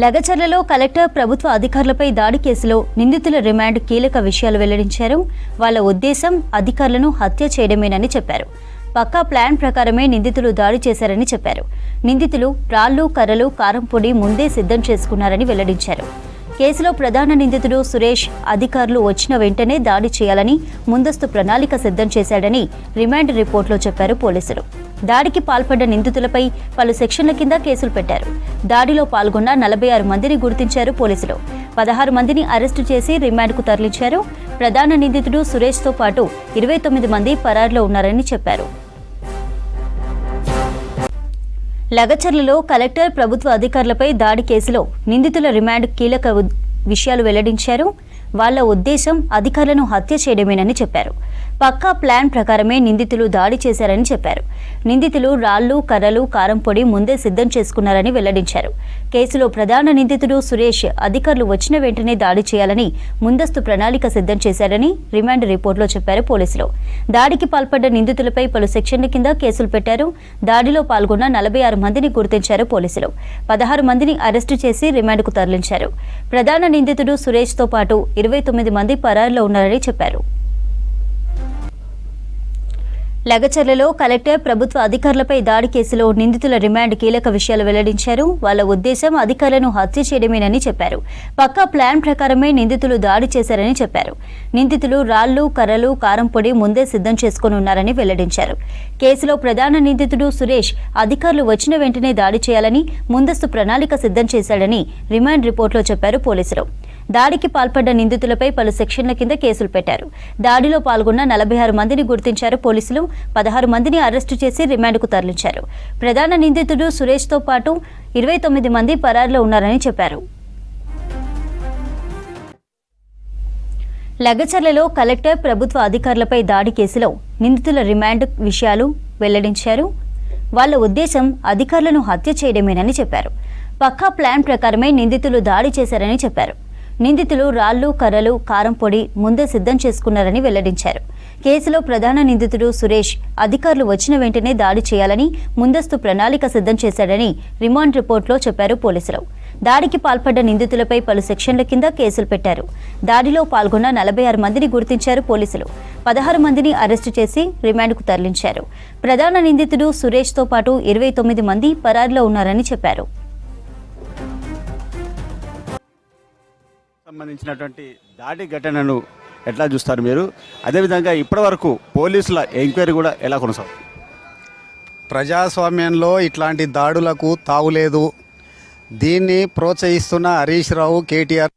లగచర్లలో collector ప్రభుత్వ అధికారులపై దాడి కేసులో నిందితుల రిమాండ్ కీలక విషయాలు వెల్లడించారు. వాళ్ళ ఉద్దేశం అధికారులను హత్య చేయడమేనని చెప్పారు. పక్కా ప్లాన్ ప్రకారమే నిందితులు దాడి చేశారని చెప్పారు. నిందితులు రాళ్ళు కర్రలు కారం పొడి ముందే సిద్ధం చేసుకున్నారని వెల్లడించారు. కేసులో ప్రధాన నిందితుడు సురేష్ అధికారులు వచ్చిన వెంటనే దాడి చేయాలని ముందస్తు ప్రణాళిక సిద్ధం చేశాడని రిమాండ్ రిపోర్టులో చెప్పారు పోలీసులు. దాడికి పాల్పడ్డ నిందితులపై పలు సెక్షన్ల కింద కేసులు పెట్టారు. దాడిలో పాల్గొన్న నలభై ఆరు మందిని గుర్తించారు పోలీసులు. పదహారు మందిని అరెస్టు చేసి రిమాండ్కు తరలించారు. ప్రధాన నిందితుడు సురేష్తో పాటు ఇరవై తొమ్మిది మంది పరారులో ఉన్నారని చెప్పారు. లగచర్లలో కలెక్టర్ ప్రభుత్వ అధికారులపై దాడి కేసులో నిందితుల రిమాండ్ కీలక విషయాలు వెల్లడించారు. వాళ్ళ ఉద్దేశం అధికారులను హత్య చేయడమేనని చెప్పారు. పక్కా ప్లాన్ ప్రకారమే నిందితులు దాడి చేశారని చెప్పారు. నిందితులు రాళ్ళు కర్రలు కారం పొడి ముందే సిద్ధం చేసుకున్నారని వెల్లడించారు. కేసులో ప్రధాన నిందితుడు సురేష్ అధికారులు వచ్చిన వెంటనే దాడి చేయాలని ముందస్తు ప్రణాళిక సిద్ధం చేశారని రిమాండ్ రిపోర్టులో చెప్పారు పోలీసులు. దాడికి పాల్పడ్డ నిందితులపై పలు సెక్షన్ల కింద కేసులు పెట్టారు. దాడిలో పాల్గొన్న నలభై ఆరు మందిని గుర్తించారు పోలీసులు. పదహారు మందిని అరెస్టు చేసి రిమాండ్కు తరలించారు. ప్రధాన నిందితుడు సురేష్తో పాటు ఇరవై తొమ్మిది మంది పరారులో ఉన్నారని చెప్పారు. లగచర్లలో కలెక్టర్ ప్రభుత్వ అధికారులపై దాడి కేసులో నిందితుల రిమాండ్ కీలక విషయాలు వెల్లడించారు. వాళ్ళ ఉద్దేశం అధికారులను హత్య చేయడమేనని చెప్పారు. పక్కా ప్లాన్ ప్రకారమే నిందితులు దాడి చేశారని చెప్పారు. నిందితులు రాళ్ళు కర్రలు కారం పొడి ముందే సిద్ధం చేసుకుని ఉన్నారని వెల్లడించారు. కేసులో ప్రధాన నిందితుడు సురేష్ అధికారులు వచ్చిన వెంటనే దాడి చేయాలని ముందస్తు ప్రణాళిక సిద్ధం చేశాడని రిమాండ్ రిపోర్టులో చెప్పారు పోలీసులు. దాడికి పాల్పడ్డ నిందితులపై పలు సెక్షన్ల కింద కేసులు పెట్టారు. దాడిలో పాల్గొన్న నలభై ఆరు మందిని గుర్తించారు పోలీసులు. పదహారు మందిని అరెస్టు చేసి రిమాండ్కు తరలించారు. ప్రధాన నిందితుడు సురేష్తో పాటు ఇరవై తొమ్మిది మంది పరారులో ఉన్నారని చెప్పారు. లగచర్లలో కలెక్టర్ ప్రభుత్వ అధికారులపై దాడి కేసులో నిందితుల రిమాండ్ విషయాలు వెల్లడించారు. వాళ్ళ ఉద్దేశం అధికారులను హత్య చేయడమేనని చెప్పారు. పక్కా ప్లాన్ ప్రకారమే నిందితులు దాడి చేశారని చెప్పారు. నిందితులు రాళ్ళు కర్రలు కారం పొడి ముందే సిద్ధం చేసుకున్నారని వెల్లడించారు. కేసులో ప్రధాన నిందితుడు సురేష్ అధికారులు వచ్చిన వెంటనే దాడి చేయాలని ముందస్తు ప్రణాళిక సిద్ధం చేశాడని రిమాండ్ రిపోర్టులో చెప్పారు పోలీసులు. దాడికి పాల్పడ్డ నిందితులపై పలు సెక్షన్ల కింద కేసులు పెట్టారు. దాడిలో పాల్గొన్న నలభై ఆరు మందిని గుర్తించారు పోలీసులు. పదహారు మందిని అరెస్టు చేసి రిమాండ్కు తరలించారు. ప్రధాన నిందితుడు సురేష్తో పాటు ఇరవై తొమ్మిది మంది పరారిలో ఉన్నారని చెప్పారు. సంబంధించినటువంటి దాడి ఘటనను ఎట్లా చూస్తారు మీరు? అదేవిధంగా ఇప్పటివరకు పోలీసుల ఎంక్వైరీ కూడా ఎలా కొనసాగుతుంది? ప్రజాస్వామ్యంలో ఇట్లాంటి దాడులకు తావులేదు. దీన్ని ప్రోత్సహిస్తున్న హరీష్ రావు కేటీఆర్